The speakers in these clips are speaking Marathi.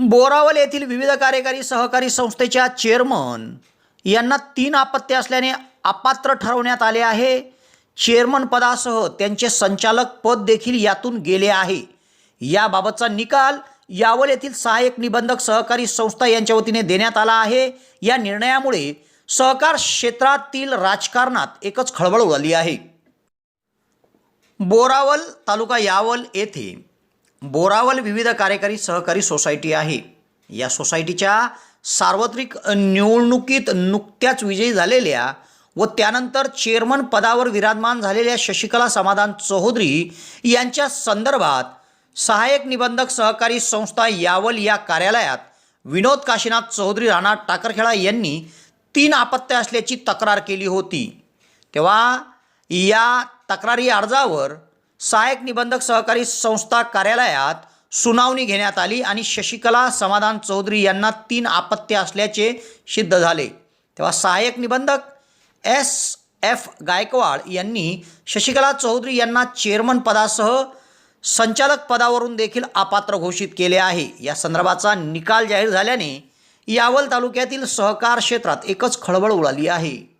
बोरावल येथील विविध कार्यकारी सहकारी संस्थेच्या चेअरमन यांना तीन आपत्ती असल्याने अपात्र ठरवण्यात आले आहे. चेअरमन पदासह त्यांचे संचालक पद देखील यातून गेले आहे. याबाबतचा निकाल यावल येथील सहाय्यक निबंधक सहकारी संस्था यांच्या वतीने देण्यात आला आहे. या निर्णयामुळे सहकार क्षेत्रातील राजकारणात एकच खळबळ उडाली आहे. बोरावल तालुका यावल येथे बोरावल विविध कार्यकारी सहकारी सोसायटी आहे. या सोसायटीच्या सार्वत्रिक निवडणुकीत नुकत्याच विजयी झालेल्या व त्यानंतर चेअरमन पदावर विराजमान झालेल्या शशिकला समाधान चौधरी यांच्या संदर्भात सहाय्यक निबंधक सहकारी संस्था यावल या कार्यालयात विनोद काशीनाथ चौधरी राणा टाकरखेडा यांनी तीन आपत्त्या असल्याची तक्रार केली होती. तेव्हा या तक्रारी अर्जावर सहाय्यक निबंधक सहकारी संस्था कार्यालयात सुनावणी घेण्यात आली आणि शशिकला समाधान चौधरी यांना तीन अपत्य असल्याचे सिद्ध झाले. तेव्हा सहाय्यक निबंधक एस. एफ. गायकवाड यांनी शशिकला चौधरी यांना चेअरमन पदासह संचालक पदावरून देखील अपात्र घोषित केले आहे. या संदर्भाचा निकाल जाहीर झाल्याने यावल तालुक्यातील सहकार क्षेत्रात एकच खळबळ उडाली आहे.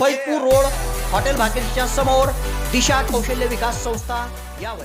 फैजपूर रोड हॉटेल भाग्यश्रीच्या समोर दिशा कौशल्य विकास संस्था यावर